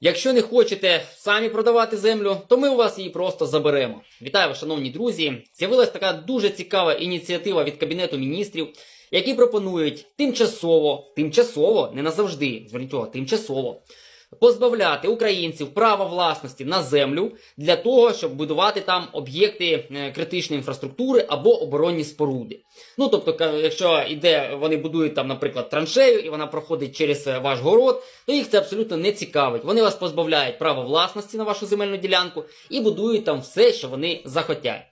Якщо не хочете самі продавати землю, то ми у вас її просто заберемо. Вітаю шановні друзі! З'явилась така дуже цікава ініціатива від Кабінету міністрів, які пропонують тимчасово, тимчасово, не назавжди, зверніть увагу, тимчасово. Позбавляти українців права власності на землю для того, щоб будувати там об'єкти е, критичної інфраструктури або оборонні споруди. Ну тобто, якщо йде, вони будують там, наприклад, траншею, і вона проходить через е, ваш город, то їх це абсолютно не цікавить. Вони вас позбавляють права власності на вашу земельну ділянку і будують там все, що вони захотять.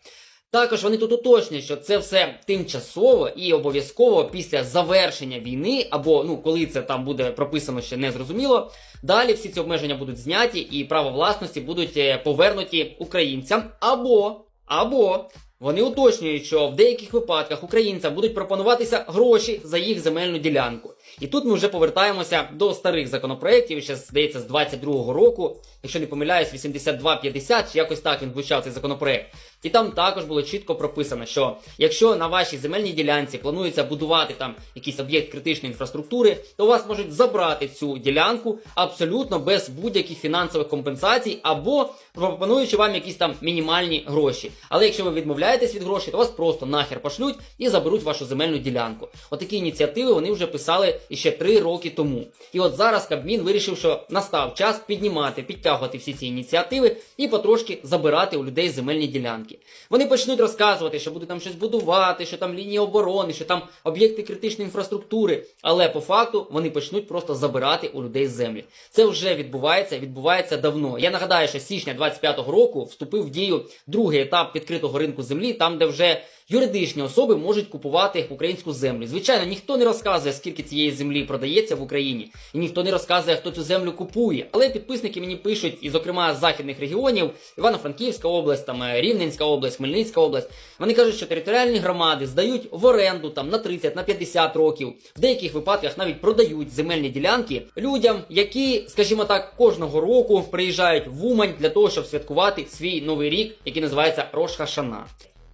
Також вони тут уточнюють, що це все тимчасово і обов'язково після завершення війни, або ну коли це там буде прописано ще не зрозуміло. Далі всі ці обмеження будуть зняті і право власності будуть е, повернуті українцям, або або вони уточнюють, що в деяких випадках українцям будуть пропонуватися гроші за їх земельну ділянку. І тут ми вже повертаємося до старих законопроєктів, ще здається з 22-го року, якщо не помиляюсь, 8250, чи якось так він звучав цей законопроєкт. І там також було чітко прописано, що якщо на вашій земельній ділянці планується будувати там якийсь об'єкт критичної інфраструктури, то у вас можуть забрати цю ділянку абсолютно без будь-яких фінансових компенсацій або пропонуючи вам якісь там мінімальні гроші. Але якщо ви відмовляєтесь від грошей, то вас просто нахер пошлють і заберуть вашу земельну ділянку. Отакі ініціативи вони вже писали іще три роки тому. І от зараз Кабмін вирішив, що настав час піднімати, підтягувати всі ці ініціативи і потрошки забирати у людей земельні ділянки. Вони почнуть розказувати, що будуть там щось будувати, що там лінії оборони, що там об'єкти критичної інфраструктури. Але по факту вони почнуть просто забирати у людей землі. Це вже відбувається, відбувається давно. Я нагадаю, що січня 25-го року вступив в дію другий етап відкритого ринку землі, там де вже юридичні особи можуть купувати українську землю. Звичайно, ніхто не розказує, скільки цієї землі продається в Україні, і ніхто не розказує, хто цю землю купує. Але підписники мені пишуть, і зокрема з західних регіонів, Івано-Франківська область, там е, Рівненська область, Хмельницька область. Вони кажуть, що територіальні громади здають в оренду там на 30, на 50 років. В деяких випадках навіть продають земельні ділянки людям, які, скажімо так, кожного року приїжджають в Умань для того, щоб святкувати свій новий рік, який називається Рош Хашана.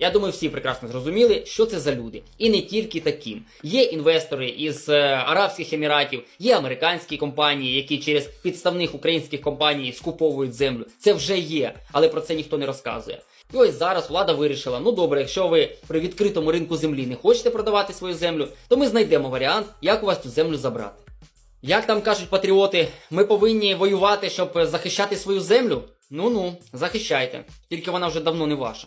Я думаю, всі прекрасно зрозуміли, що це за люди, і не тільки таким. Є інвестори із е, Арабських Еміратів, є американські компанії, які через підставних українських компаній скуповують землю. Це вже є, але про це ніхто не розказує. І ось зараз влада вирішила: ну добре, якщо ви при відкритому ринку землі не хочете продавати свою землю, то ми знайдемо варіант, як у вас цю землю забрати. Як там кажуть патріоти, ми повинні воювати, щоб захищати свою землю? Ну ну, захищайте, тільки вона вже давно не ваша.